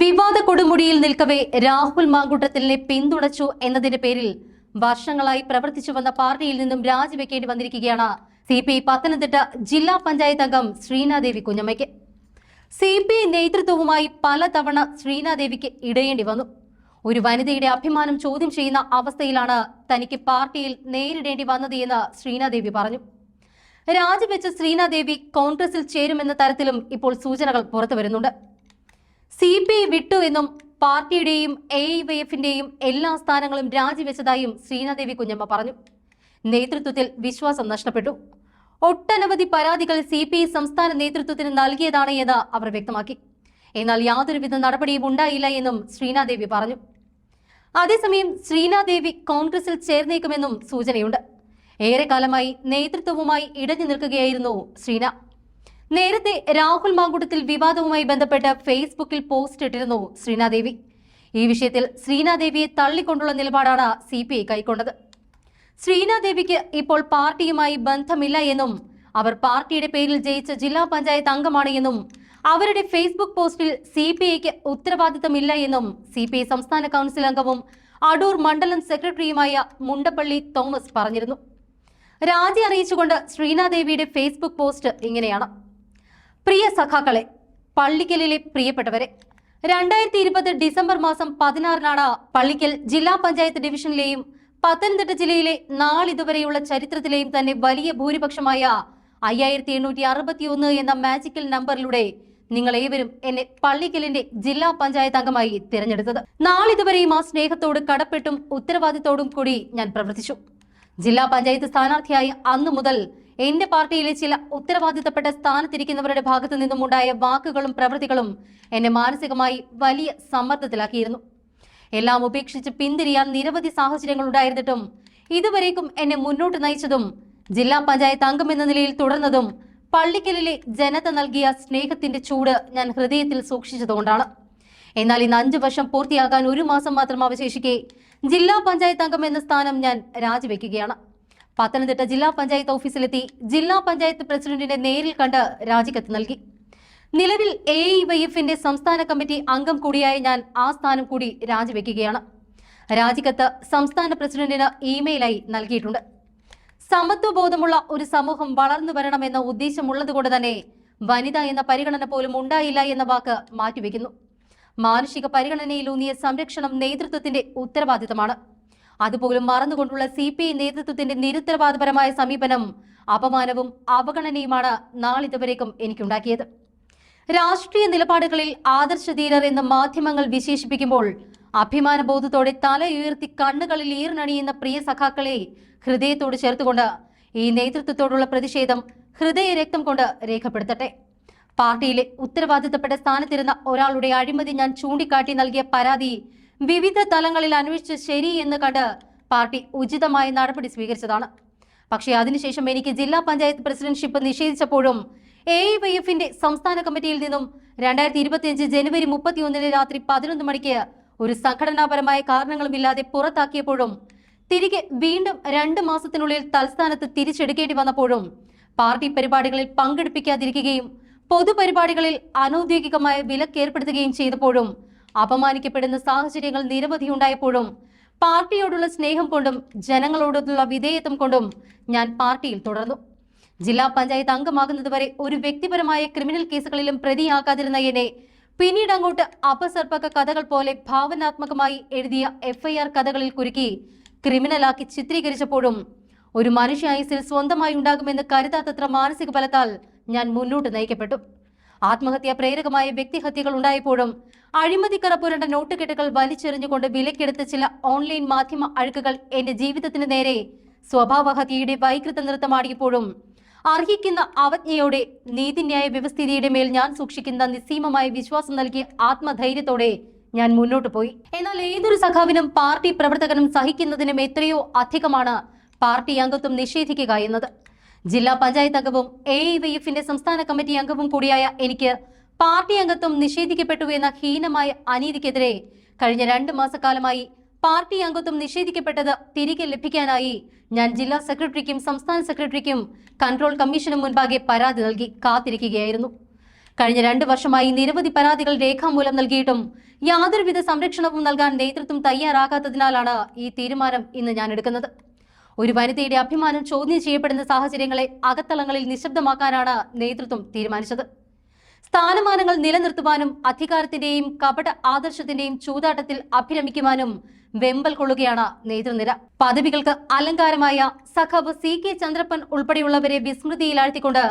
വിവാദ കൊടുമുടിയിൽ നിൽക്കവേ രാഹുൽ മാങ്കൂട്ടത്തിലിനെ പിന്തുണച്ചു എന്നതിന്റെ പേരിൽ വർഷങ്ങളായി പ്രവർത്തിച്ചു വന്ന പാർട്ടിയിൽ നിന്നും രാജിവെക്കേണ്ടി വന്നിരിക്കുകയാണ് സി പി ഐ പത്തനംതിട്ട ജില്ലാ പഞ്ചായത്ത് അംഗം ശ്രീനാദേവി കുഞ്ഞമ്മയ്ക്ക്. സി പി ഐ നേതൃത്വവുമായി പലതവണ ശ്രീനാദേവിക്ക് ഇടയേണ്ടി വന്നു. ഒരു വനിതയുടെ അഭിമാനം ചോദ്യം ചെയ്യുന്ന അവസ്ഥയിലാണ് തനിക്ക് പാർട്ടിയിൽ നേരിടേണ്ടി വന്നത് എന്ന് ശ്രീനാദേവി പറഞ്ഞു. രാജിവെച്ച ശ്രീനാദേവി കോൺഗ്രസിൽ ചേരുമെന്ന തരത്തിലും ഇപ്പോൾ സൂചനകൾ പുറത്തു വരുന്നുണ്ട്. സി പി ഐ വിട്ടു എന്നും പാർട്ടിയുടെയും എ ഐ വൈ എഫിന്റെയും എല്ലാ സ്ഥാനങ്ങളും രാജിവെച്ചതായും ശ്രീനാദേവി കുഞ്ഞമ്മ പറഞ്ഞു. നേതൃത്വത്തിൽ വിശ്വാസം നഷ്ടപ്പെട്ടു. ഒട്ടനവധി പരാതികൾ സി പി ഐ സംസ്ഥാന നേതൃത്വത്തിന് നൽകിയതാണ് എന്ന് അവർ വ്യക്തമാക്കി. എന്നാൽ യാതൊരുവിധ നടപടിയും ഉണ്ടായില്ല എന്നും ശ്രീനാദേവി പറഞ്ഞു. അതേസമയം ശ്രീനാദേവി കോൺഗ്രസിൽ ചേർന്നേക്കുമെന്നും സൂചനയുണ്ട്. ഏറെക്കാലമായി നേതൃത്വവുമായി ഇടഞ്ഞു നിൽക്കുകയായിരുന്നു ശ്രീന. നേരത്തെ രാഹുൽ മാങ്കുട്ടത്തിൽ വിവാദവുമായി ബന്ധപ്പെട്ട് ഫേസ്ബുക്കിൽ പോസ്റ്റ് ഇട്ടിരുന്നു ശ്രീനാദേവി. ഈ വിഷയത്തിൽ ശ്രീനാദേവിയെ തള്ളിക്കൊണ്ടുള്ള നിലപാടാണ് സി പി ഐ കൈക്കൊണ്ടത്. ശ്രീനാദേവിക്ക് ഇപ്പോൾ പാർട്ടിയുമായി ബന്ധമില്ല എന്നും അവർ പാർട്ടിയുടെ പേരിൽ ജയിച്ച ജില്ലാ പഞ്ചായത്ത് അംഗമാണ് എന്നും അവരുടെ ഫേസ്ബുക്ക് പോസ്റ്റിൽ സി പി ഐക്ക് ഉത്തരവാദിത്തമില്ല എന്നും സി പി ഐ സംസ്ഥാന കൗൺസിൽ അംഗവും അടൂർ മണ്ഡലം സെക്രട്ടറിയുമായ മുണ്ടപ്പള്ളി തോമസ് പറഞ്ഞിരുന്നു. രാജി അറിയിച്ചുകൊണ്ട് ശ്രീനാദേവിയുടെ ഫേസ്ബുക്ക് പോസ്റ്റ് ഇങ്ങനെയാണ്. പ്രിയ സഖാക്കളെ പള്ളിക്കലിലെ പ്രിയപ്പെട്ടവരെ രണ്ടായിരത്തി ഇരുപത് ഡിസംബർ മാസം പതിനാറിനാണ് പള്ളിക്കൽ ജില്ലാ പഞ്ചായത്ത് ഡിവിഷനിലെയും പത്തനംതിട്ട ജില്ലയിലെ നാളിതുവരെയുള്ള ചരിത്രത്തിലെയും തന്നെ വലിയ ഭൂരിപക്ഷമായ അയ്യായിരത്തി എണ്ണൂറ്റി അറുപത്തി ഒന്ന് എന്ന മാജിക്കൽ നമ്പറിലൂടെ നിങ്ങൾ ഏവരും എന്നെ പള്ളിക്കലിന്റെ ജില്ലാ പഞ്ചായത്ത് അംഗമായി തിരഞ്ഞെടുത്തത്. നാളിതുവരെയും ആ സ്നേഹത്തോട് കടപ്പെട്ടും ഉത്തരവാദിത്തോടും കൂടി ഞാൻ പ്രവർത്തിച്ചു. ജില്ലാ പഞ്ചായത്ത് സ്ഥാനാർത്ഥിയായി അന്നു മുതൽ എന്റെ പാർട്ടിയിലെ ചില ഉത്തരവാദിത്തപ്പെട്ട സ്ഥാനത്തിരിക്കുന്നവരുടെ ഭാഗത്തു നിന്നും ഉണ്ടായ വാക്കുകളും പ്രവൃത്തികളും എന്നെ മാനസികമായി വലിയ സമ്മർദ്ദത്തിലാക്കിയിരുന്നു. എല്ലാം ഉപേക്ഷിച്ച് പിന്തിരിയാൻ നിരവധി സാഹചര്യങ്ങൾ ഉണ്ടായിരുന്നിട്ടും ഇതുവരേക്കും എന്നെ മുന്നോട്ട് നയിച്ചതും ജില്ലാ പഞ്ചായത്ത് അംഗം എന്ന നിലയിൽ തുടർന്നതും പള്ളിക്കലിലെ ജനത നൽകിയ സ്നേഹത്തിന്റെ ചൂട് ഞാൻ ഹൃദയത്തിൽ സൂക്ഷിച്ചതുകൊണ്ടാണ്. എന്നാൽ ഇന്ന് അഞ്ചു വർഷം പൂർത്തിയാകാൻ ഒരു മാസം മാത്രം അവശേഷിക്കെ ജില്ലാ പഞ്ചായത്ത് അംഗം എന്ന സ്ഥാനം ഞാൻ രാജിവെക്കുകയാണ്. പത്തനംതിട്ട ജില്ലാ പഞ്ചായത്ത് ഓഫീസിലെത്തി ജില്ലാ പഞ്ചായത്ത് പ്രസിഡന്റിനെ നേരിൽ കണ്ട് രാജിക്കത്ത് നൽകി. നിലവിൽ എ ഇ വൈ എഫിന്റെ സംസ്ഥാന കമ്മിറ്റി അംഗം കൂടിയായ ഞാൻ ആ സ്ഥാനം കൂടി രാജിവെക്കുകയാണ്. രാജിക്കത്ത് സംസ്ഥാന പ്രസിഡന്റിന് ഇമെയിലായി നൽകിയിട്ടുണ്ട്. സമത്വബോധമുള്ള ഒരു സമൂഹം വളർന്നു വരണമെന്ന ഉദ്ദേശമുള്ളതുകൊണ്ട് തന്നെ വനിത എന്ന പരിഗണന പോലും ഉണ്ടായില്ല എന്ന വാക്ക് മാറ്റിവെക്കുന്നു. മാനുഷിക പരിഗണനയിലൂന്നിയ സംരക്ഷണം നേതൃത്വത്തിന്റെ ഉത്തരവാദിത്തമാണ്. അതുപോലും മറന്നുകൊണ്ടുള്ള സി പി ഐ നേതൃത്വത്തിന്റെ നിരുത്തരവാദപരമായ സമീപനം അപമാനവും അവഗണനയുമാണ് നാളിതുവരേക്കും എനിക്കുണ്ടാക്കിയത്. രാഷ്ട്രീയ നിലപാടുകളിൽ ആദർശധീരർ എന്ന് മാധ്യമങ്ങൾ വിശേഷിപ്പിക്കുമ്പോൾ അഭിമാനബോധത്തോടെ തല ഉയർത്തി കണ്ണുകളിൽ ഈർണണിയുന്ന പ്രിയ സഖാക്കളെ ഹൃദയത്തോട് ചേർത്തുകൊണ്ട് ഈ നേതൃത്വത്തോടുള്ള പ്രതിഷേധം ഹൃദയ രക്തം കൊണ്ട് രേഖപ്പെടുത്തട്ടെ. പാർട്ടിയിലെ ഉത്തരവാദിത്തപ്പെട്ട സ്ഥാനത്തിരുന്ന ഒരാളുടെ അഴിമതി ഞാൻ ചൂണ്ടിക്കാട്ടി നൽകിയ പരാതി വിവിധ തലങ്ങളിൽ അന്വേഷിച്ച് ശരി എന്ന് കണ്ട് പാർട്ടി ഉചിതമായ നടപടി സ്വീകരിച്ചതാണ്. പക്ഷേ അതിനുശേഷം എനിക്ക് ജില്ലാ പഞ്ചായത്ത് പ്രസിഡന്റ്ഷിപ്പ് നിഷേധിച്ചപ്പോഴും എ വൈ എഫിന്റെ സംസ്ഥാന കമ്മിറ്റിയിൽ നിന്നും രണ്ടായിരത്തി ഇരുപത്തിയഞ്ച് ജനുവരി മുപ്പത്തിയൊന്നിന് രാത്രി പതിനൊന്ന് മണിക്ക് ഒരു സംഘടനാപരമായ കാരണങ്ങളുമില്ലാതെ പുറത്താക്കിയപ്പോഴും തിരികെ വീണ്ടും രണ്ട് മാസത്തിനുള്ളിൽ തൽസ്ഥാനത്ത് തിരിച്ചെടുക്കേണ്ടി വന്നപ്പോഴും പാർട്ടി പരിപാടികളിൽ പങ്കെടുപ്പിക്കാതിരിക്കുകയും പൊതുപരിപാടികളിൽ അനൌദ്യോഗികമായ വിലക്കേർപ്പെടുത്തുകയും ചെയ്തപ്പോഴും അപമാനിക്കപ്പെടുന്ന സാഹചര്യങ്ങൾ നിരവധി ഉണ്ടായപ്പോഴും പാർട്ടിയോടുള്ള സ്നേഹം കൊണ്ടും ജനങ്ങളോടുള്ള വിധേയത്വം കൊണ്ടും ഞാൻ പാർട്ടിയിൽ തുടർന്നു. ജില്ലാ പഞ്ചായത്ത് അംഗമാകുന്നതുവരെ ഒരു വ്യക്തിപരമായ ക്രിമിനൽ കേസുകളിലും പ്രതിയാകാതിരുന്ന എന്നെ പിന്നീട് അങ്ങോട്ട് അപസർപ്പക കഥകൾ പോലെ ഭാവനാത്മകമായി എഴുതിയ എഫ്ഐആർ കഥകളിൽ കുരുക്കി ക്രിമിനലാക്കി ചിത്രീകരിച്ചപ്പോഴും ഒരു മനുഷ്യ ആയുസിൽ സ്വന്തമായി ഉണ്ടാകുമെന്ന് കരുതാത്തത്ര മാനസിക ബലത്താൽ ഞാൻ മുന്നോട്ട് നയിക്കപ്പെട്ടു. ആത്മഹത്യാ പ്രേരകമായ വ്യക്തിഹത്യകൾ ഉണ്ടായപ്പോഴും അഴിമതിക്കറ പുരണ്ട നോട്ടുകെട്ടുകൾ വലിച്ചെറിഞ്ഞുകൊണ്ട് വിലക്കെടുത്ത ചില ഓൺലൈൻ മാധ്യമ അഴുക്കുകൾ എന്റെ ജീവിതത്തിന് നേരെ സ്വഭാവഹത്യയുടെ വൈകൃത നൃത്തമാടിയപ്പോഴും അർഹിക്കുന്ന അവജ്ഞയോടെ നീതിന്യായ വ്യവസ്ഥിതിയുടെ മേൽ ഞാൻ സൂക്ഷിക്കുന്ന നിസ്സീമമായ വിശ്വാസം നൽകിയ ആത്മധൈര്യത്തോടെ ഞാൻ മുന്നോട്ട് പോയി. എന്നാൽ ഏതൊരു സഖാവിനും പാർട്ടി പ്രവർത്തകനും സഹിക്കുന്നതിനും എത്രയോ അധികമാണ് പാർട്ടി അംഗത്വം നിഷേധിക്കുക എന്നത്. ജില്ലാ പഞ്ചായത്ത് അംഗവും എ ഐ വൈ എഫിന്റെ സംസ്ഥാന കമ്മിറ്റി അംഗവും കൂടിയായ എനിക്ക് പാർട്ടി അംഗത്വം നിഷേധിക്കപ്പെട്ടു എന്ന ഹീനമായ അനീതിക്കെതിരെ കഴിഞ്ഞ രണ്ട് മാസക്കാലമായി പാർട്ടി അംഗത്വം നിഷേധിക്കപ്പെട്ടത് തിരികെ ലഭിക്കാനായി ഞാൻ ജില്ലാ സെക്രട്ടറിക്കും സംസ്ഥാന സെക്രട്ടറിക്കും കൺട്രോൾ കമ്മീഷനും മുൻപാകെ പരാതി നൽകി കാത്തിരിക്കുകയായിരുന്നു. കഴിഞ്ഞ രണ്ട് വർഷമായി നിരവധി പരാതികൾ രേഖാമൂലം നൽകിയിട്ടും യാതൊരുവിധ സംരക്ഷണവും നൽകാൻ നേതൃത്വം തയ്യാറാകാത്തതിനാലാണ് ഈ തീരുമാനം ഇന്ന് ഞാൻ എടുക്കുന്നത്. ഒരു വനിതയുടെ അഭിമാനം ചോദ്യം ചെയ്യപ്പെടുന്ന സാഹചര്യങ്ങളെ അകത്തളങ്ങളിൽ നിശബ്ദമാക്കാനാണ് നേതൃത്വം തീരുമാനിച്ചത്. സ്ഥാനമാനങ്ങൾ നിലനിർത്തുവാനും അധികാരത്തിന്റെയും കപട ആദർശത്തിന്റെയും ചൂതാട്ടത്തിൽ അഭിരമിക്കുവാനും വെമ്പൽ കൊള്ളുകയാണ് നേതൃനിര. പദവികൾക്ക് അലങ്കാരമായ സഖാവ് സി കെ ചന്ദ്രപ്പൻ ഉൾപ്പെടെയുള്ളവരെ വിസ്മൃതിയിലാഴ്ത്തിക്കൊണ്ട്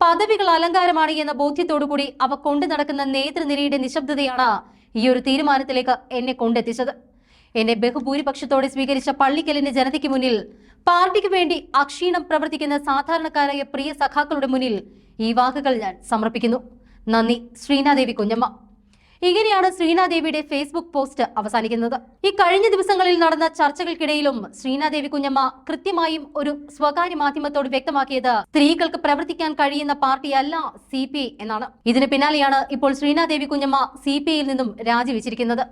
പദവികൾ അലങ്കാരമാണ് എന്ന ബോധ്യത്തോടുകൂടി അവ കൊണ്ടു നടക്കുന്ന നേതൃനിരയുടെ നിശബ്ദതയാണ് ഈ ഒരു തീരുമാനത്തിലേക്ക് എന്നെ കൊണ്ടെത്തിച്ചത്. എന്നെ ബഹുഭൂരിപക്ഷത്തോടെ സ്വീകരിച്ച പള്ളിക്കലിന്റെ ജനതയ്ക്ക് മുന്നിൽ പാർട്ടിക്ക് വേണ്ടി അക്ഷീണം പ്രവർത്തിക്കുന്ന സാധാരണക്കാരായ പ്രിയ സഖാക്കളുടെ മുന്നിൽ ഈ വാക്കുകൾ ഞാൻ സമർപ്പിക്കുന്നു. നന്ദി ശ്രീനാദേവി കുഞ്ഞമ്മ. ഇങ്ങനെയാണ് ശ്രീനാദേവിയുടെ ഫേസ്ബുക്ക് പോസ്റ്റ് അവസാനിക്കുന്നത്. ഈ കഴിഞ്ഞ ദിവസങ്ങളിൽ നടന്ന ചർച്ചകൾക്കിടയിലും ശ്രീനാദേവി കുഞ്ഞമ്മ കൃത്യമായും ഒരു സ്വകാര്യ മാധ്യമത്തോട് വ്യക്തമാക്കിയത് സ്ത്രീകൾക്ക് പ്രവർത്തിക്കാൻ കഴിയുന്ന പാർട്ടിയല്ല സി എന്നാണ്. ഇതിന് പിന്നാലെയാണ് ഇപ്പോൾ ശ്രീനാദേവി കുഞ്ഞമ്മ സി നിന്നും രാജിവെച്ചിരിക്കുന്നത്.